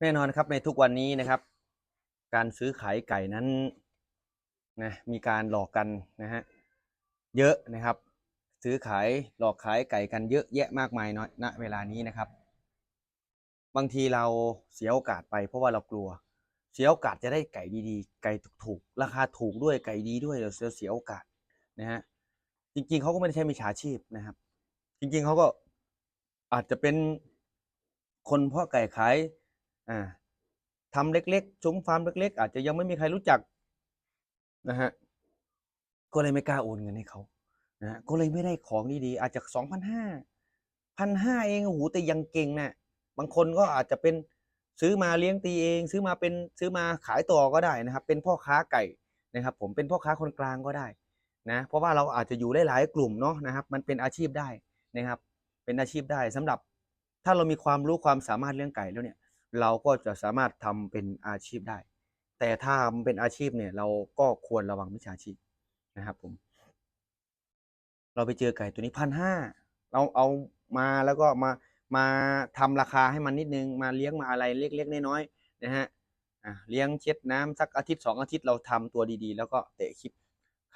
แน่นอนครับในทุกวันนี้นะครับ การซื้อขายไก่นั้นนะมีการหลอกกันนะฮะเยอะนะครับ ซื้อขายหลอกขายไก่กันเยอะแยะมากมายน้อยณเวลานี้นะครับ บางทีเราเสียโอกาสไปเพราะว่าเรากลัว เสียโอกาสจะได้ไก่ดีๆ ไก่ถูกๆราคาถูกด้วยไก่ดีด้วยเราเสียโอกาสนะฮะจริงๆเขาก็ไม่ได้ใช่มิจฉาชีพนะครับ จริงๆเขาก็อาจจะเป็นคนเพาะไก่ขาย อ่าทำเล็กๆซุ้มฟาร์มเล็ก ๆ อาจจะยังไม่มีใครรู้จักนะฮะก็เลยไม่กล้าโอนเงินให้เขานะก็เลยไม่ได้ของดีๆอาจจะสองพันห้าพันห้าเองโอ้โหแต่ยังเก่งนะบางคนก็อาจจะเป็นซื้อมาเลี้ยงตีเอง ซื้อมาเป็นซื้อมาขายต่อก็ได้นะครับ เป็นพ่อค้าไก่นะครับ ผมเป็นพ่อค้าคนกลางก็ได้นะเพราะว่าเราอาจจะอยู่ได้หลายกลุ่มเนาะนะครับ มันเป็นอาชีพได้นะครับ เป็นอาชีพได้สำหรับถ้าเรามีความรู้ความสามารถเรื่องไก่แล้วเนี่ย เราก็จะสามารถทำเป็นอาชีพได้ แต่ถ้ามันเป็นอาชีพเนี่ยเราก็ควรระวังมิจฉาชีพนะครับผม เราไปเจอไก่ตัวนี้พันห้าเราเอามาแล้วก็มามาทำราคาให้มันนิดนึงมาเลี้ยงมาอะไรเล็กๆน้อยๆนะฮะเลี้ยงเช็ดน้ำสักอาทิตย์สองอาทิตย์เราทำตัวดีๆ แล้วก็เตะคลิป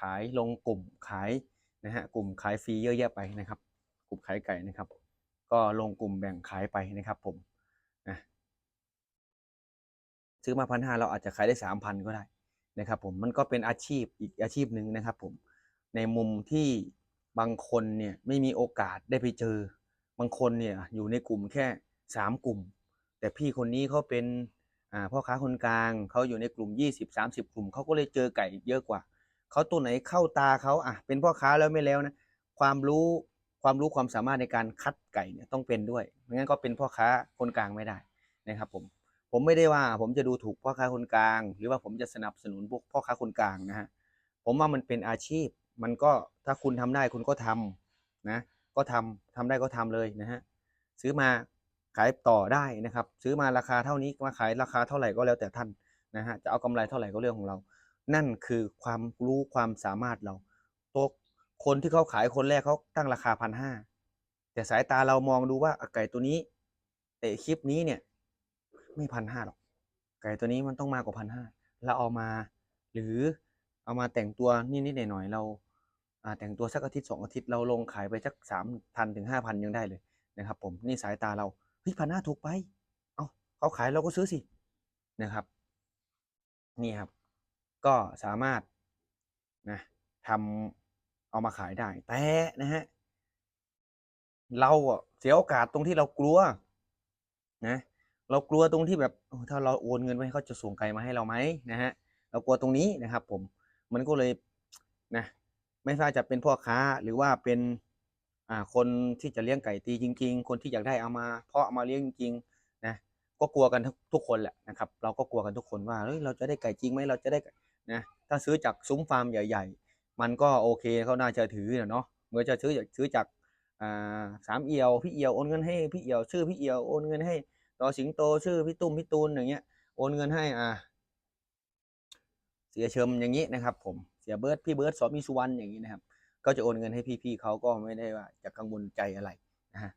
ขายลงกลุ่มขายนะฮะกลุ่มขายฟรีเยอะแยะไปนะครับ กลุ่มขายไก่นะครับ ก็ลงกลุ่มแบ่งขายไปนะครับผมนะ ซื้อมาพันห้าเราอาจจะขายได้สามพันก็ได้นะครับผมมันก็เป็นอาชีพอีกอาชีพหนึ่งนะครับผมในมุมที่บางคนเนี่ยไม่มีโอกาสได้ไปเจอ บางคนเนี่ยอยู่ในกลุ่มแค่สามกลุ่ม แต่พี่คนนี้เขาเป็นพ่อค้าคนกลางเขาอยู่ในกลุ่มยี่สิบสามสิบกลุ่มเขาก็เลยเจอไก่เยอะกว่าเขาตัวไหนเข้าตาเขาอะเป็นพ่อค้าแล้วไม่แล้วนะความรู้ความรู้ความสามารถในการคัดไก่เนี่ยต้องเป็นด้วยไม่งั้นก็เป็นพ่อค้าคนกลางไม่ได้นะครับผม ผมไม่ได้ว่าผมจะดูถูกพ่อค้าคนกลาง หรือว่าผมจะสนับสนุนพวกพ่อค้าคนกลางนะฮะผมว่ามันเป็นอาชีพ มันก็ถ้าคุณทำได้คุณก็ทำนะ ก็ทำทำได้ก็ทำเลยนะฮะซื้อมาขายต่อได้นะครับ ซื้อมาราคาเท่านี้มาขายราคาเท่าไหร่ก็แล้วแต่ท่านนะฮะจะเอากำไรเท่าไหร่ก็เรื่องของเรา นั่นคือความรู้ความสามารถเราตัวคนที่เขาขายคนแรกเขาตั้งราคาพันห้าแต่สายตาเรามองดูว่าไก่ตัวนี้เตะคลิปนี้เนี่ย ไม่พันห้าหรอก ไก่ตัวนี้มันต้องมากกว่าพันห้าเราเอามา หรือเอามาแต่งตัวนิดๆหน่อยๆเราอ่าแต่งตัวสักอาทิตย์สองอาทิตย์เราลงขายไปสักสามพันถึงห้าพันยังได้เลยนะครับ ผมนี่สายตาเราเฮ้ยพันห้าถูกไป เอาเขาขายเราก็ซื้อสินะครับ นี่ครับ ก็สามารถนะทำเอามาขายได้ แต่นะฮะเราเสียโอกาสตรงที่เรากลัวนะ เรากลัวตรงที่แบบถ้าเราโอนเงินไปให้เขาจะส่งไก่มาให้เราไหมนะฮะเรากลัวตรงนี้นะครับ ผมมันก็เลยนะไม่ว่าจะเป็นพ่อค้าหรือว่าเป็นอ่าคนที่จะเลี้ยงไก่ตีจริง ๆ คนที่อยากได้เอามาเพาะเอามาเลี้ยงจริงๆนะก็กลัวกันทุกทุกคนแหละนะครับ เราก็กลัวกันทุกคนว่าเฮ้ยเราจะได้ไก่จริงไหมเราจะได้นะถ้าซื้อจากซุ้มฟาร์มใหญ่ ๆ มันก็โอเคเขาน่าจะถือเนาะเมื่อจะซื้อจากซื้อจากอ่าสามเอียวพี่เอียวโอนเงินให้พี่เอียวชื่อพี่เอียวโอนเงินให้ ต่อสิงโตชื่อพี่ตุ้มพี่ตูนอย่างเงี้ยโอนเงินให้อ่าเสียเชิมอย่างนี้นะครับ ผมเสียเบิร์ดพี่เบิร์ดสอมีสุวรรณอย่างนี้นะครับ ก็จะโอนเงินให้พี่ๆเขาก็ไม่ได้ว่าจะกังวลใจอะไรนะฮะ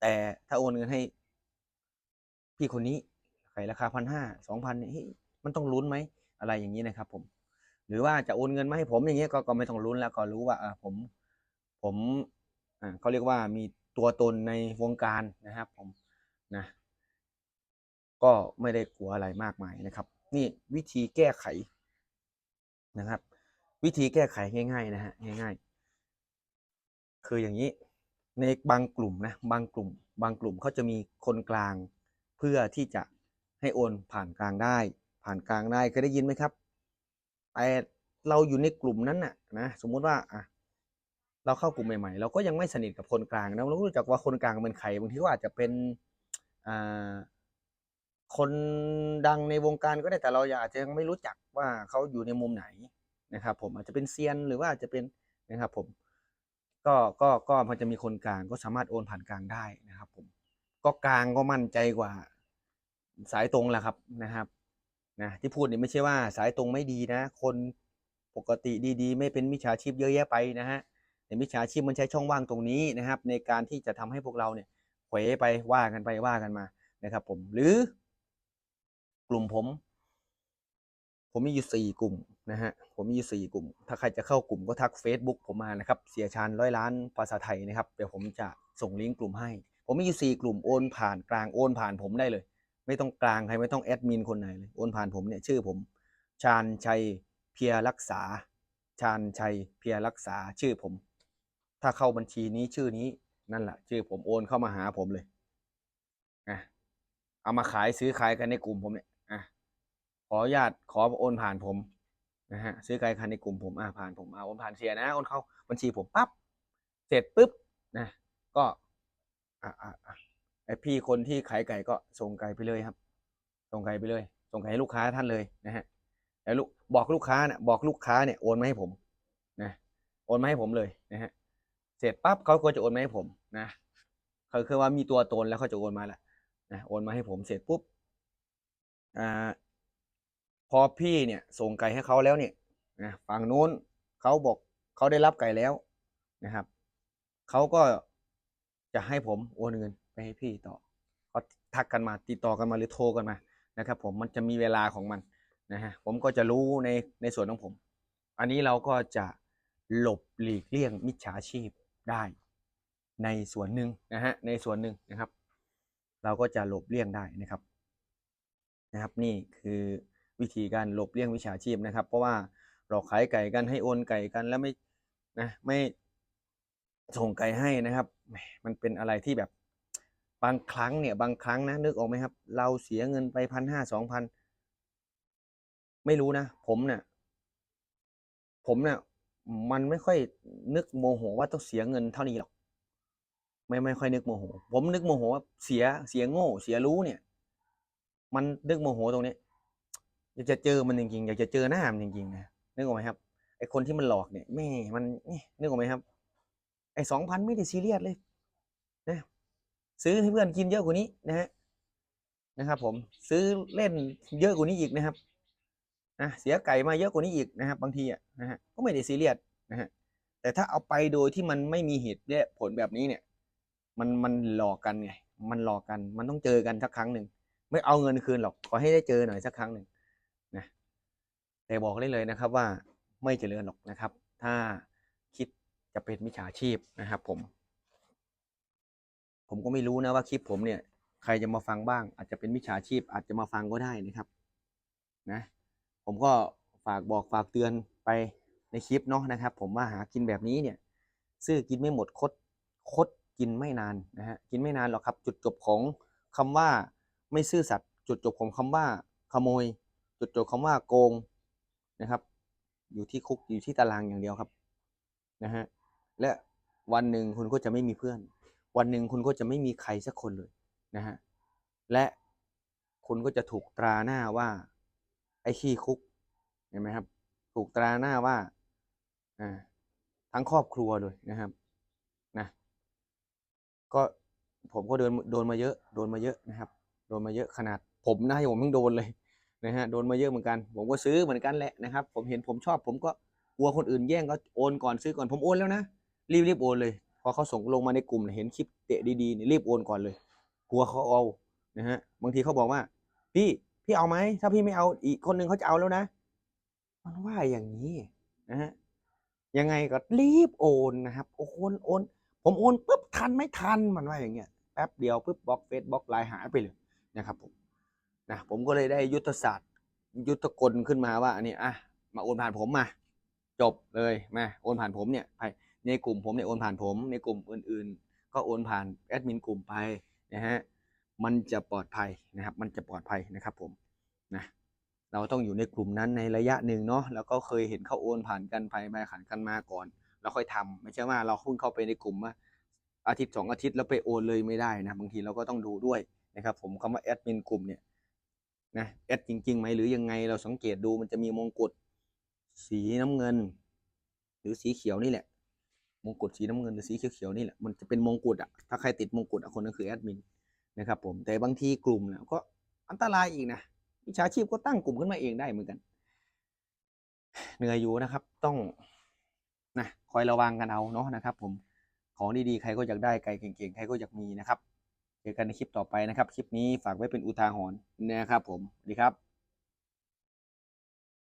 แต่ถ้าโอนเงินให้ พี่คนนี้ขายราคาพันห้าสองพันเนี่ยเฮ้ยมันต้องลุ้นไหมอะไรอย่างนี้นะครับ ผม หรือว่าจะโอนเงินมาให้ผมอย่างเงี้ยก็ก็ไม่ต้องลุ้นแล้วก็รู้ว่าอ่าผมผมอ่าเขาเรียกว่ามีตัวตนในวงการนะครับ ผมนะ ก็ไม่ได้กลัวอะไรมากมายนะครับ นี่วิธีแก้ไขนะครับ วิธีแก้ไขง่าย ๆ นะฮะง่าย ๆ คืออย่างนี้ในบางกลุ่มนะบางกลุ่ม บางกลุ่มเขาจะมีคนกลางเพื่อที่จะให้โอนผ่านกลางได้ ผ่านกลางได้เคยได้ยินไหมครับแต่เราอยู่ในกลุ่มนั้นน่ะนะสมมุติว่าอะเราเข้ากลุ่มใหม่ๆ เราก็ยังไม่สนิทกับคนกลางนะเรารู้จักว่าคนกลางเป็นใครบางทีก็อาจจะเป็นอ่า คนดังในวงการก็ได้แต่เราอาจจะยังไม่รู้จักว่าเขาอยู่ในมุมไหนนะครับ ผมอาจจะเป็นเซียนหรือว่าอาจจะเป็นนะครับ ผม ก็ก็ก็มันจะมีคนกลางก็สามารถโอนผ่านกลางได้นะครับ ผม ก็กลางก็มั่นใจกว่า สายตรงแหละครับนะครับนะที่พูดนี่ไม่ใช่ว่าสายตรงไม่ดีนะ คนปกติดีๆ ไม่เป็นมิจฉาชีพเยอะแยะไปนะฮะแต่มิจฉาชีพมันใช้ช่องว่างตรงนี้นะครับ ในการที่จะทำให้พวกเราเนี่ยเขวไปว่ากันไปว่ากันมานะครับ ผมหรือ ลุ่มผม ผมมีอยู่สี่กลุ่มนะฮะ ผมมีอยู่สี่กลุ่ม ถ้าใครจะเข้ากลุ่มก็ทัก Facebook ผมมานะครับ เสียชาญร้อยล้านภาษาไทยนะครับ เดี๋ยวผมจะส่งลิงก์กลุ่มให้ ผมมีอยู่สี่กลุ่มโอนผ่านกลางโอนผ่านผมได้เลย ไม่ต้องกลางใครไม่ต้องแอดมินคนไหนเลย โอนผ่านผมเนี่ยชื่อผม ชาญชัยเพียรรักษา ชาญชัยเพียรรักษาชื่อผม ถ้าเข้าบัญชีนี้ชื่อนี้นั่นแหละชื่อผมโอนเข้ามาหาผมเลยอะเอามาขายซื้อขายกันในกลุ่มผมเนี่ย อะขออนุญาตขอโอนผ่านผมนะฮะซื้อขายกันในกลุ่มผมอะผ่านผมเอาโอนผ่านเสียนะโอนเข้าบัญชีผมปั๊บเสร็จปุ๊บนะก็อะอะอะไอพี่คนที่ขายไก่ก็ส่งไก่ไปเลยครับ ส่งไก่ไปเลย ส่งไก่ให้ลูกค้าท่านเลยนะฮะแล้วลูกบอกลูกค้าเนี่ยบอกลูกค้าเนี่ยโอนมาให้ผมนะโอนมาให้ผมเลยนะฮะเสร็จปั๊บเขาก็จะโอนมาให้ผมนะเขาคือว่ามีตัวตนแล้วเขาจะโอนมาแล้วนะโอนมาให้ผมเสร็จปุ๊บอ่า พอพี่เนี่ยส่งไก่ให้เขาแล้วเนี่ยนะฝั่งนู้นเขาบอกเขาได้รับไก่แล้วนะครับเขาก็จะให้ผมโอนเงินไปให้พี่ต่อเขาทักกันมาติดต่อกันมาหรือโทรกันมานะครับ ผมมันจะมีเวลาของมันนะฮะผมก็จะรู้ในในส่วนของผม อันนี้เราก็จะหลบหลีกเลี่ยงมิจฉาชีพได้ในส่วนหนึ่งนะฮะในส่วนหนึ่งนะครับ เราก็จะหลบเลี่ยงได้นะครับนะครับ นี่คือ วิธีการหลบเลี่ยงมิจฉาชีพนะครับ เพราะว่าเราขายไก่กันให้โอนไก่กันแล้วไม่นะไม่ส่งไก่ให้นะครับมมันเป็นอะไรที่แบบบางครั้งเนี่ยบางครั้งนะนึกออกไหมครับ เราเสียเงินไปพันห้าสองพันไม่รู้นะ ผมเนี่ยผมเนี่ยมันไม่ค่อยนึกโมโหว่าต้องเสียเงินเท่านี้หรอก ไม่ไม่ค่อยนึกโมโห ผมนึกโมโหว่าเสียเสียโง่ เสียรู้เนี่ย มันนึกโมโหตรงนี้ อยากจะเจอมันจริงๆอยากจะเจอหน้ามันจริงๆนะนึกออกไหมครับไอคนที่มันหลอกเนี่ยแม่มันนึกออกไหมครับ ไอสองพันไม่ได้ซีเรียสเลยนะซื้อให้เพื่อนกินเยอะกว่านี้นะฮะนะครับ ผมซื้อเล่นเยอะกว่านี้อีกนะครับนะเสียไก่มาเยอะกว่านี้อีกนะครับ บางทีอะนะฮะก็ไม่ได้ซีเรียสนะฮะแต่ถ้าเอาไปโดยที่มันไม่มีเหตุและผลแบบนี้เนี่ย มันมันหลอกกันไงมันหลอกกัน มันต้องเจอกันสักครั้งหนึ่งไม่เอาเงินคืนหรอกขอให้ได้เจอหน่อยสักครั้งหนึ่ง นะแต่บอกได้เลยนะครับว่าไม่เจริญหรอกนะครับ ถ้าคิดจะเป็นมิจฉาชีพนะครับ ผม ผมก็ไม่รู้นะว่าคลิปผมเนี่ย ใครจะมาฟังบ้าง อาจจะเป็นมิจฉาชีพ อาจจะมาฟังก็ได้นะครับ นะ ผมก็ฝากบอกฝากเตือนไปในคลิปเนาะนะครับ ผมว่าหากินแบบนี้เนี่ย ซื้อกินไม่หมดคดคดกินไม่นานนะฮะกินไม่นานหรอกครับ จุดจบของคำว่าไม่ซื่อสัตย์จุดจบของคำว่าขโมย จุดจบคำว่าโกงนะครับ อยู่ที่คุกอยู่ที่ตารางอย่างเดียวครับนะฮะและวันหนึ่งคุณก็จะไม่มีเพื่อน วันหนึ่งคุณก็จะไม่มีใครสักคนเลยนะฮะและคุณก็จะถูกตราหน้าว่า ไอ้ขี้คุกเห็นไหมครับ ถูกตราหน้าว่าอ่าทั้งครอบครัวเลยนะครับนะก็ผมก็โดนโดนมาเยอะ โดนมาเยอะนะครับ โดนมาเยอะขนาดผมนะผมเพิ่งโดนเลย นะฮะโดนมาเยอะเหมือนกัน ผมก็ซื้อเหมือนกันแหละนะครับ ผมเห็นผมชอบ ผมก็กลัวคนอื่นแย่งก็โอนก่อนซื้อก่อนผมโอนแล้วนะรีบรีบโอนเลยพอเขาส่งลงมาในกลุ่มเห็นคลิปเตะดีๆนี่รีบโอนก่อนเลย กลัวเขาเอานะฮะบางทีเขาบอกว่า พี่พี่เอาไหมถ้าพี่ไม่เอาอีกคนหนึ่งเขาจะเอาแล้วนะ มันว่าอย่างนี้นะฮะยังไงก็รีบโอนนะครับโอนโอน ผมโอนปุ๊บทันไม่ทันมันว่าอย่างเงี้ยแป๊บเดียวปุ๊บบล็อกเฟซบล็อกไลน์หายไปเลยนะครับผม นะผมก็เลยได้ยุทธศาสตร์ ยุทธกลขึ้นมาว่าอันนี้อะมาโอนผ่านผมมา จบเลยมาโอนผ่านผมเนี่ยไปในกลุ่มผมเนี่ยโอนผ่านผม ในกลุ่มอื่น ๆ ก็โอนผ่านแอดมินกลุ่มไปนะฮะมันจะปลอดภัยนะครับ มันจะปลอดภัยนะครับผมนะเราต้องอยู่ในกลุ่มนั้นในระยะหนึ่งเนาะแล้วก็เคยเห็นเขาโอนผ่านกันไปมาขันกันมาก่อนแล้วค่อยทำไม่ใช่ว่าเราเพิ่งเข้าไปในกลุ่มว่าอาทิตย์สองอาทิตย์แล้วไปโอนเลยไม่ได้นะบางทีเราก็ต้องดูด้วยนะครับ ผมคำว่าแอดมินกลุ่มเนี่ย นะแอดจริงๆไหมหรือยังไงเราสังเกตดูมันจะมีมงกุฎสีน้ำเงิน หรือสีเขียวนี่แหละ มงกุฎสีน้ำเงินหรือสีเขียวๆนี่แหละมันจะเป็นมงกุฎอะถ้าใครติดมงกุฎอะคนนั้นคือแอดมินนะครับผมแต่บางทีกลุ่มเนี่ยก็อันตรายอีกนะวิชาชีพก็ตั้งกลุ่มขึ้นมาเองได้เหมือนกันเหนื่อยอยู่นะครับต้องนะคอยระวังกันเอาเนาะนะครับ ผมของดีๆใครก็อยากได้ไก่เก่งๆใครก็อยากมีนะครับ เจอกันในคลิปต่อไปนะครับ คลิปนี้ฝากไว้เป็นอุทาหรณ์นะครับผมสวัสดีครับ